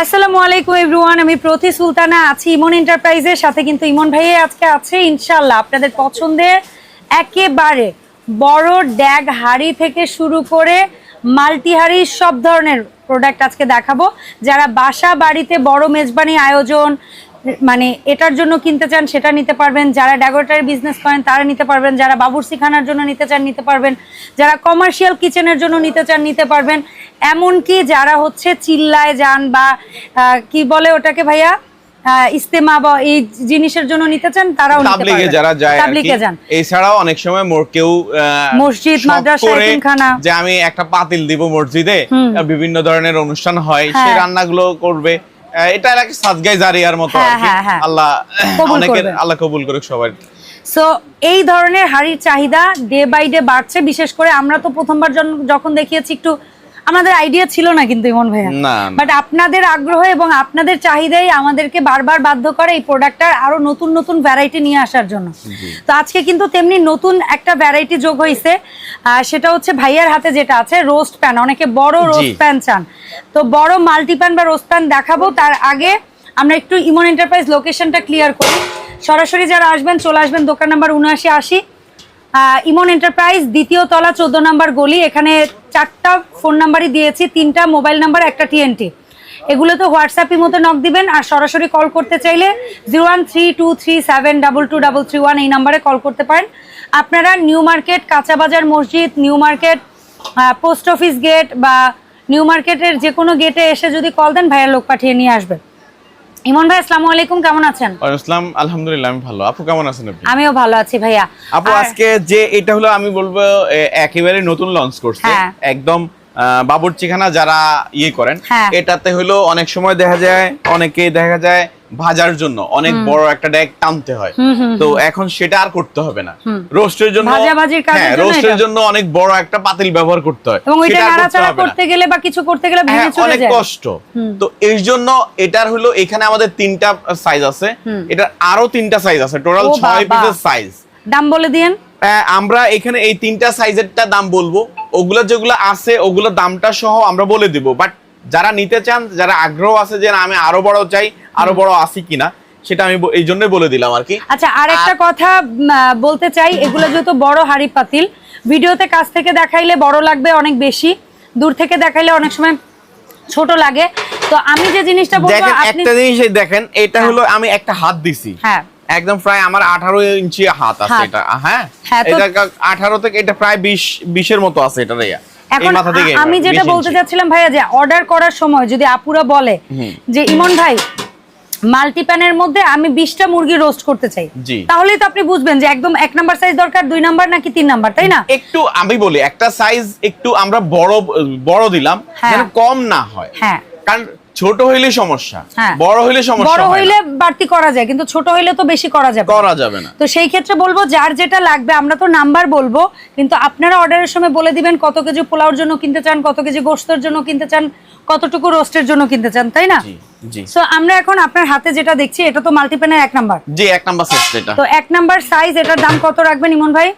আসসালামু আলাইকুম, এভরিওয়ান। আমি প্রতি সুলতানা আছি ইমন এন্টারপ্রাইজের সাথে কিন্তু ইমন ভাইয়ে আজকে আছে ইনশাল্লাহ আপনাদের পছন্দের একেবারে বড় ড্যাগ হাড়ি থেকে শুরু করে মাল্টি হাড়ি সব ধরনের প্রোডাক্ট আজকে দেখাবো। যারা বাসা বাড়িতে বড় মেজবানি আয়োজন মানে এটার জন্য কিনতে চান সেটা নিতে পারবেন। যারা ডেকোরেটারি বিজনেস করেন তারা নিতে পারবেন। যারা বাবুর্চি খানার জন্য নিতে চান নিতে পারবেন। যারা কমার্শিয়াল কিচেনের জন্য নিতে চান নিতে পারবেন। এমনকি যারা হচ্ছে চিল্লায় যান বা কি বলে ওটাকে ভাইয়া? ইস্তেমা বা এই জিনিসের জন্য নিতে চান তারাও তাবলিগে যারা যায় তাবলিগে যান। এছাড়াও অনেক সময় মোর কেউ মসজিদ, মাদ্রাসা, এতিমখানা। যে আমি একটা পাতিল দিব মসজিদে বিভিন্ন ধরনের অনুষ্ঠান হয় সেই হ্যাঁ। রান্নাগুলো করবে। এটা একটা সাদগাই জারিয়ার মতো হ্যাঁ। হ্যাঁ, হ্যাঁ। আল্লাহ অনেকের আল্লাহ কবুল করুক সবার সো এই ধরনের হাড়ির চাহিদা ডে বাই ডে বাড়ছে বিশেষ করে আমরা তো প্রথমবার যখন দেখিয়েছি একটু আমাদের আইডিয়া ছিল না কিন্তু ইমন ভাইয়া। বাট আপনাদের আগ্রহ এবং আপনাদের চাহিদাই আমাদেরকে বারবার বাধ্য করে এই প্রোডাক্টটার আরও নতুন নতুন ভ্যারাইটি নিয়ে আসার জন্য। তো আজকে কিন্তু তেমনি নতুন একটা ভ্যারাইটি যোগ হয়েছে সেটা হচ্ছে ভাইয়ার হাতে যেটা আছে রোস্ট প্যান অনেকে বড় রোস্ট প্যান চান। তো বড় মাল্টি প্যান বা রোস্ট প্যান দেখাবো। তার আগে আমরা একটু ইমন এন্টারপ্রাইজ লোকেশনটা ক্লিয়ার করি। সরাসরি যারা আসবেন চলে আসবেন দোকান নাম্বার উনআশি আশি। ইমন এন্টারপ্রাইজ দ্বিতীয় তলা, চোদ্দ নাম্বার গলি। এখানে চারটা ফোন নাম্বারই দিয়েছি, তিনটা মোবাইল নাম্বার, একটা টিএনটি এগুলো তো হোয়াটসঅ্যাপের মতো নক দিবেন আর সরাসরি কল করতে চাইলে zero one three two three seven double two double three one এই নাম্বারে কল করতে পারেন। আপনারা নিউ মার্কেট, কাঁচাবাজার মসজিদ, new market post office gate বা নিউ মার্কেটের যে কোনো গেটে এসে যদি কল দেন, ভাইয়ের লোক পাঠিয়ে নিয়ে আসবেন। ইমন ভাই আসসালামু আলাইকুম কেমন আছেন? আসসালাম আলহামদুলিল্লাহ আমি ভালো। আপু কেমন আছেন আপনি? আমিও ভালো আছি ভাইয়া। আপু আজকে যে এটা হলো আমি বলব একেবারে নতুন লঞ্চ করছে। হ্যাঁ। একদম বাবুর্চিখানা যারা ইয়ে করেন হ্যাঁ। এটাতে হলো অনেক সময় দেখা যায় অনেকে দেখা যায় ভাজার জন্য অনেক বড় একটা ডেক টানতে হয়। তো এখন সেটা আর করতে হবে না। রোস্টের জন্য হ্যাঁ রোস্টের জন্য অনেক বড় একটা পাতিল ব্যবহার করতে হয়। এবং ওইটা করতে নাড়াচাড়া করতে গেলে বা কিছু করতে গেলে ভেঙে হ্যাঁ অনেক কষ্ট। তো এই জন্য এটার হলো এখানে আমাদের তিনটা সাইজ আছে। এটার আরও তিনটা সাইজ আছে। টোটাল ছয়। পিসের সাইজ দাম বলে দিয়েন। আহ, আমরা এখানে এই তিনটা সাইজেরটা দাম বলব। ওগুলো যেগুলো আছে ওগুলো দামটা সহ আমরা বলে দিব। বাট যারা নিতে চান যারা আগ্রহ আছে যে আমি আরও বড় চাই আরও বড় আসি কিনা সেটা আমি এই জন্যই বলে দিলাম আর কি। আচ্ছা আর একটা কথা বলতে চাই এগুলো যেহেতু বড় হাড়ি পাতিল ভিডিওতে কাছ থেকে দেখাইলে বড় লাগবে অনেক বেশি দূর থেকে দেখাইলে অনেক সময় ছোট লাগে। তো আমি যে জিনিসটা বলব আপনি একটা জিনিস দেখেন এটা হলো আমি একটা হাত দিছি। হ্যাঁ। একদম প্রায় আমার আঠারো ইঞ্চি হাত আছে এটা হ্যাঁ? হ্যাঁ, এটা আঠারো থেকে এটা প্রায় বিশ বিশের মতো আছে এটা রেয়া এখন আমি যেটা বলতে চাচ্ছিলাম ভাইয়া যে অর্ডার করার সময় যদি আপুরা বলে যে ইমন ভাই মাল্টিপ্যানের মধ্যে আমি বিশটা মুরগি রোস্ট করতে চাই। তাহলেই তো আপনি বুঝবেন যে একদম এক নাম্বার সাইজ দরকার দুই নাম্বার নাকি তিন নাম্বার তাই না? একটু আমি বলি একটা সাইজ একটু আমরা বড় বড় দিলাম হ্যাঁ। কম না হয়। হ্যাঁ। কারণ ছোট হইলে সমস্যা হ্যাঁ। বড় হইলে সমস্যা বড় হইলে বাড়তি করা যায় কিন্তু ছোট হইলে তো বেশি করা যাবে করা যাবে না। তো সেই ক্ষেত্রে বলব যার যেটা লাগবে আমরা তো নাম্বার বলব কিন্তু আপনারা অর্ডারের সময় বলে দিবেন কত কেজি পোলাওর জন্য কিনতে চান কত কেজি গোস্তের জন্য কিনতে চান কতটুকু রোস্টের জন্য কিনতে চান তাই না? সো আমরা এখন আপনার হাতে যেটা দেখছি এটা তো মাল্টিপ্যানের এক নাম্বার। জি এক নাম্বার সেট এটা তো এক নাম্বার সাইজ এটার দাম কত রাখবেন ইমন ভাই?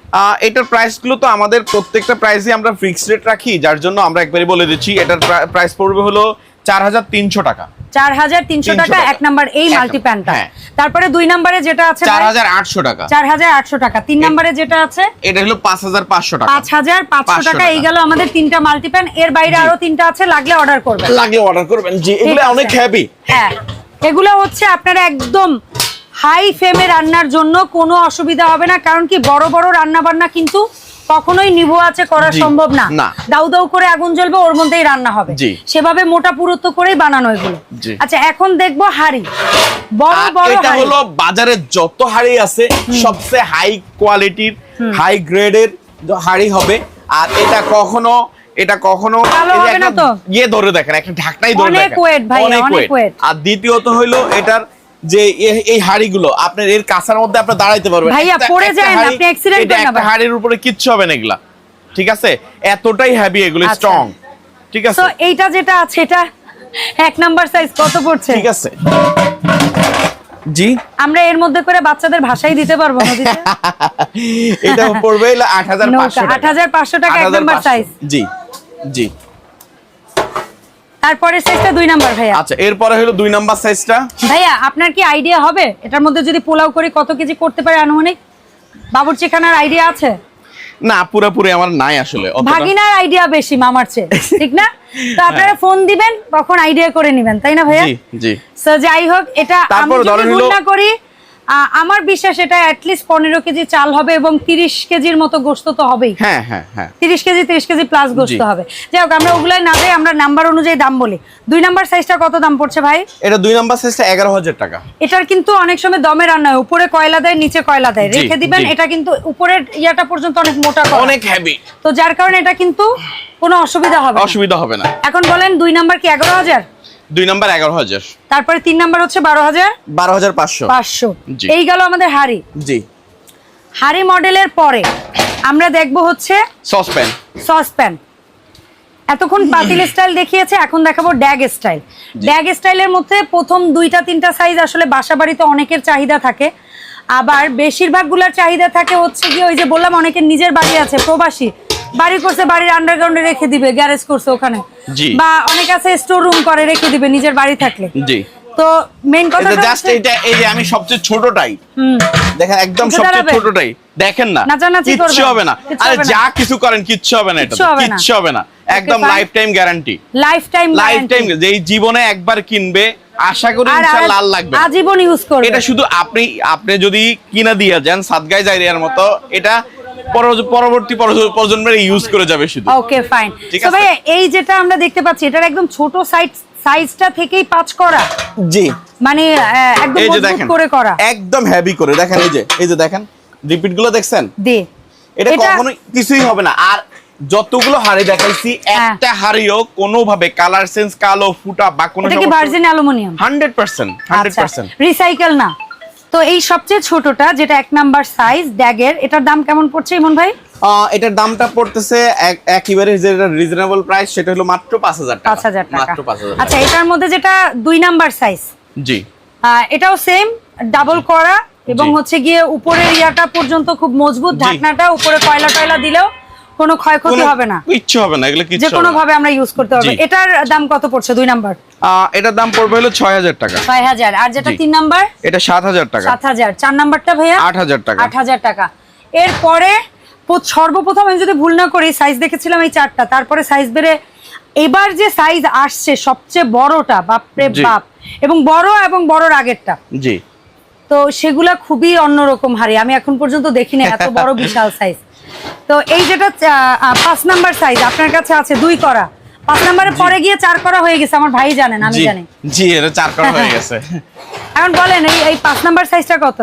এটার প্রাইসগুলো তো আমাদের প্রত্যেকটা প্রাইসই আমরা ফিক্সড রেট রাখি যার জন্য আমরা একবারই বলে দিচ্ছি এটার প্রাইস পড়বে হলো চার হাজার তিনশো টাকা। চার হাজার তিনশো 300 টাকা। এক নাম্বার এই এক মাল্টিপ্যানটা হ্যাঁ। তারপরে দুই নাম্বারে যেটা আছে চার হাজার আটশো টাকা। চার হাজার আটশো টাকা। তিন নাম্বারে যেটা আছে? এটা হলো পাঁচ হাজার পাঁচশো টাকা। পাঁচ হাজার পাঁচশো 500 টাকা। এই। গেল আমাদের তিনটা মাল্টিপ্যান এর বাইরে আরও তিনটা আছে লাগলে অর্ডার করবেন। লাগলে অর্ডার করবেন। জি এগুলো অনেক হ্যাভি হ্যাঁ। এগুলো হচ্ছে আপনারা একদম হাই ফ্লেমে রান্নার জন্য কোনো অসুবিধা হবে না। কারণ কি বড় বড় রান্না বান্না কিন্তু কখনোই আছে করা সম্ভব না। দাউ দাউ করে আগুন জ্বলবে ওর মধ্যেই রান্না হবে। সেভাবে মোটা পুরুত্ব করেই বানানো এগুলো। আচ্ছা এখন দেখব হাড়ি। বড় বড় এটা হলো বাজারে যত হাড়ি আছে সবচেয়ে হাই কোয়ালিটির হাই গ্রেডের হাড়ি হবে। আর এটা কখনো এটা কখনো? ইয়ে ধরে দেখেন একটা ঢাকনাই ধরে দেখেন। অনেক। আর দ্বিতীয়ত হইল এটার যে এই হাড়িগুলো আপনার এর কাঁচার মধ্যে আপনি দাঁড়াইতে পারবেন। ভাইয়া, পড়ে যায় না, আপনি এটা করেন না হাড়ির উপরে কিচ্ছু হবে না এগুলা। ঠিক আছে? এতটাই হেভি এগুলো আচ্ছা। স্ট্রং ঠিক আছে? তো এইটা যেটা আছে এটা এক নাম্বার সাইজ কত পড়ছে? ঠিক আছে। জি? আমরা এর মধ্যে করে বাচ্চাদের ভাষাই দিতে পারব নদীতে এটা পড়বে আট হাজার নৌকা, 8,500 টাকা। এক নাম্বার size। জি জি। তারপরে সাইজটা দুই নাম্বার ভাইয়া। আচ্ছা এরপরে হলো দুই নাম্বার সাইজটা ভাইয়া আপনার কি আইডিয়া হবে? এটার মধ্যে যদি পোলাও করি কত কেজি করতে পারে আনুমানিক? বাবুর্চিখানার আইডিয়া আছে? না পুরোপুরি আমার নাই আসলে ভাগিনার আইডিয়া বেশি মামার চেয়ে ঠিক না? তো আপনারা ফোন দিবেন তখন আইডিয়া করে নেবেন তাই না ভাইয়া? জি জি। সো যাই হোক এটা আমি যদি ভুল না করি আমার বিশ্বাস এটা অ্যাটলিস্ট পনেরো কেজি চাল হবে এবং তিরিশ কেজির মতো গোস্ত তো হবেই। হ্যাঁ হ্যাঁ হ্যাঁ। তিরিশ কেজি তিরিশ কেজি প্লাস গোস্ত হবে। যাই হোক আমরা ওগুলাই না যাই আমরা নাম্বার অনুযায়ী দাম বলি। দুই নাম্বার সাইজটা কত দাম পড়ছে ভাই? এটা দুই নাম্বার সাইজটা এগারো হাজার টাকা। এটার কিন্তু অনেক সময় দমে রান্না হয় উপরে কয়লা দেয় নিচে কয়লা দেয়। রেখে দিবেন এটা কিন্তু উপরের ইয়াটা পর্যন্ত অনেক মোটা অনেক হেভি তো যার কারণে এটা কিন্তু কোনো অসুবিধা হবে অসুবিধা হবে না। এখন বলেন দুই নাম্বার কি এগারো হাজার? দুই নাম্বার এগারো হাজার। তারপরে তিন নাম্বার হচ্ছে বারো হাজার বারো হাজার পাঁচশো। পাঁচশো। এই গেল আমাদের হাড়ি। জি। হাড়ি মডেলের পরে আমরা দেখব হচ্ছে সসপ্যান। সসপ্যান। এতক্ষণ পাতিল স্টাইল দেখিয়েছে এখন দেখাবো ড্যাগ স্টাইল। ড্যাগ স্টাইলের মধ্যে প্রথম দুইটা তিনটা সাইজ আসলে বাসা বাড়িতে অনেকের চাহিদা থাকে। আবার বেশিরভাগগুলোর চাহিদা থাকে হচ্ছে কি ওই যে বললাম অনেকের নিজের বাড়ি আছে প্রবাসী। বাড়ি করছে বাড়ির আন্ডারগ্রাউন্ডে রেখে দিবে গ্যারেজ করছে ওখানে। বা অনেক আছে স্টোর রুম করে রেখে দিবে নিজের বাড়ি থাকলে। জি। তো মেইন কথা জাস্ট এটা এই যে আমি সবচেয়ে ছোটটাই। দেখেন একদম সবচেয়ে ছোটটাই। দেখেন না কিচ্ছু হবে না। আরে যা কিছু করেন কিচ্ছু হবে না এটা কিচ্ছু হবে না। একদম lifetime guarantee lifetime lifetime যেই জীবনে একবার কিনবে আশা করি ইনশাআল্লাহ লাল লাগবে। আজীবন ইউজ করবে। এটা শুধু আপনি আপনি যদি কিনা দিয়ে যান সাতগাই জাইরিয়ার মতো এটা পরবর্তী- প্রজন্মের ইউজ করে যাবে শুধু। ওকে ফাইন ঠিক তো ভাই এই যেটা আমরা দেখতে পাচ্ছি এটার একদম ছোট সাইজ সাইজটা থেকেই পাঁচ করা? জি। মানে একদম মজবুত করে করা? একদম হেভি করে। দেখেন এই যে এই যে দেখেন রিপিটগুলো দেখছেন? দে এটা কখনোই কিছুই হবে না। আর যতগুলো হাড়ি দেখাইছি হ্যাঁ। একটা হাড়িও কোনোভাবে কালার সেন্স কালো ফুটা বা কোনো এটা কি virgin aluminium hundred percent hundred আচ্ছা। পার্সেন্ট রিসাইকেল না? তো এই সবচেয়ে ছোটটা যেটা এক নাম্বার সাইজ ড্যাগের এটার দাম কেমন পড়ছে ইমন ভাই? এটার দামটা পড়তেছে এক- একেবারে যেটা রিজনেবল প্রাইস সেটা হলো মাত্র পাঁচ হাজার টাকা। পাঁচ হাজার টাকা। আচ্ছা এটার মধ্যে যেটা দুই নাম্বার সাইজ জি। এটাও সেম ডাবল করা এবং হচ্ছে গিয়ে উপরের ইয়াটা পর্যন্ত খুব মজবুত ঢাকনাটা উপরে কয়লা টয়লা দিলেও কোনো ক্ষয়ক্ষতি হবে না। কিচ্ছু হবে না এগুলো কিছু যে কোনো ভাবে আমরা ইউজ করতে পারব। এটার দাম কত পড়ছে? দুই নাম্বার। এটার দাম পড়বে হলো ছয় হাজার টাকা। ছয় হাজার। আর যেটা তিন নাম্বার? এটা সাত হাজার টাকা। সাত হাজার। চার নাম্বারটা ভাইয়া? আট হাজার টাকা। আট হাজার টাকা। এরপরে সর্বপ্রথম আমি যদি ভুল না করি সাইজ দেখেছিলাম এই চারটা। তারপরে সাইজ বেড়ে এবার যে সাইজ আসছে সবচেয়ে বড়টা বাপরে। বাপ। এবং বড় এবং বড়র আগেরটা। জি। তো সেগুলা খুবই অন্যরকম হারি। আমি এখন পর্যন্ত দেখিনি এত বড় বিশাল সাইজ তো এই যেটা পাঁচ নাম্বার সাইজ আপনার কাছে আছে দুই করা। পাঁচ নাম্বারের পরে গিয়ে চার করা হয়ে গেছে আমার ভাই জানেন আমি জানি। জি এটা চার করা হয়ে গেছে। এখন বলেন এই এই পাঁচ নাম্বার সাইজটা কত?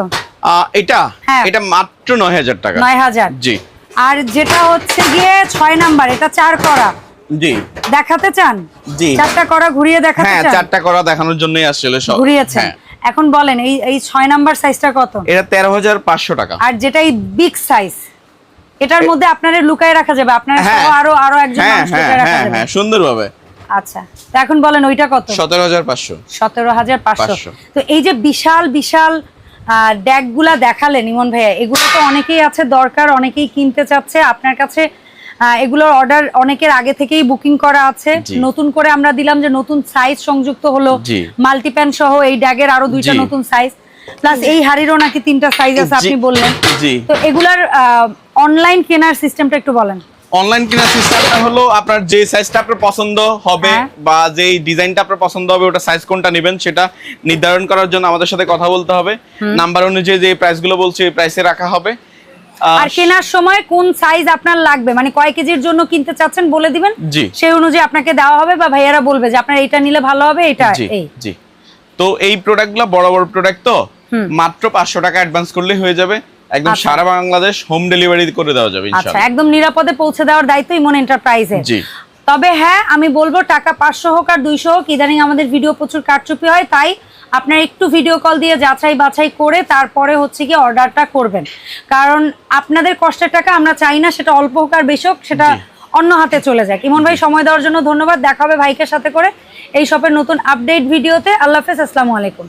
এটা? হ্যাঁ। এটা মাত্র নয় হাজার টাকা। নয় হাজার। জি। আর যেটা হচ্ছে গিয়ে ছয় নাম্বার এটা চার করা। জি। দেখাতে চান? জি। চারটা করা ঘুরিয়ে দেখাতে চান? হ্যাঁ চারটা করা দেখানোর জন্যই আসলে সব। ঘুরিয়েছেন। হ্যাঁ। এখন বলেন এই এই ছয় নাম্বার সাইজটা কত? এটা তেরো হাজার পাঁচশো টাকা। আর যেটা এই বিগ সাইজ এটার মধ্যে আপনারা লুকায় রাখা যাবে আপনার হ্যাঁ। সহ আরও আরও একজন হ্যাঁ মানুষ লুকায় রাখা হ্যাঁ যাবে। হ্যাঁ সুন্দরভাবে। আচ্ছা তো এখন বলেন ওইটা কত? সতেরো হাজার পাঁচশো। সতেরো হাজার পাঁচশো। পাঁচশো। তো এই যে বিশাল বিশাল ড্যাগগুলা দেখালেন ইমন ভাইয়া এগুলো তো অনেকেই আছে দরকার অনেকেই কিনতে চাচ্ছে। আপনার কাছে এগুলোর অর্ডার অনেকের আগে থেকেই বুকিং করা আছে। নতুন করে আমরা দিলাম যে নতুন সাইজ সংযুক্ত হলো। মাল্টিপ্যান সহ এই ড্যাগের আরও দুইটা নতুন সাইজ। প্লাস এই হাড়িরও নাকি তিনটা সাইজ আছে আপনি বললেন। জি। তো এগুলার অনলাইন কেনার সিস্টেমটা একটু বলেন। অনলাইন কেনার সিস্টেমটা হলো আপনার যে সাইজটা আপনার পছন্দ হবে হ্যাঁ। বা যেই ডিজাইনটা আপনার পছন্দ হবে ওটা সাইজ কোনটা নেবেন সেটা নির্ধারণ করার জন্য আমাদের সাথে কথা বলতে হবে। নাম্বার অনুযায়ী যে প্রাইসগুলো বলছি এই প্রাইসে রাখা হবে। আর কেনার সময় কোন সাইজ আপনার লাগবে? মানে কয় কেজির জন্য কিনতে চাচ্ছেন বলে দিবেন। সেই অনুযায়ী আপনাকে দেওয়া হবে বা ভাইয়ারা বলবে যে আপনার এইটা নিলে ভালো হবে এটা এই। জি। তো এই প্রোডাক্টগুলো বড় বড় প্রোডাক্ট তো? মাত্র পাঁচশো টাকা অ্যাডভান্স করলেই হয়ে যাবে। একদম আচ্ছা। সারা বাংলাদেশ হোম ডেলিভারি করে দেওয়া যাবে আচ্ছা একদম নিরাপদে পৌঁছে দেওয়ার দায়িত্ব ইমন এন্টারপ্রাইজের জি। তবে হ্যাঁ আমি বলব টাকা পাঁচশো হোক আর দুইশো হোক ইদানিং আমাদের ভিডিও প্রচুর কারচুপি হয় তাই আপনার একটু ভিডিও কল দিয়ে যাচাই বাছাই করে তারপরে হচ্ছে কি অর্ডারটা করবেন। কারণ আপনাদের কষ্টের টাকা আমরা চাই না সেটা অল্প হোক আর বেশি হোক সেটা অন্য হাতে চলে যাক। ইমন ভাই সময় দেওয়ার জন্য ধন্যবাদ। দেখা হবে ভাইকের সাথে করে এই সবের নতুন আপডেট ভিডিওতে আল্লাহ হাফেজ আসসালামু আলাইকুম।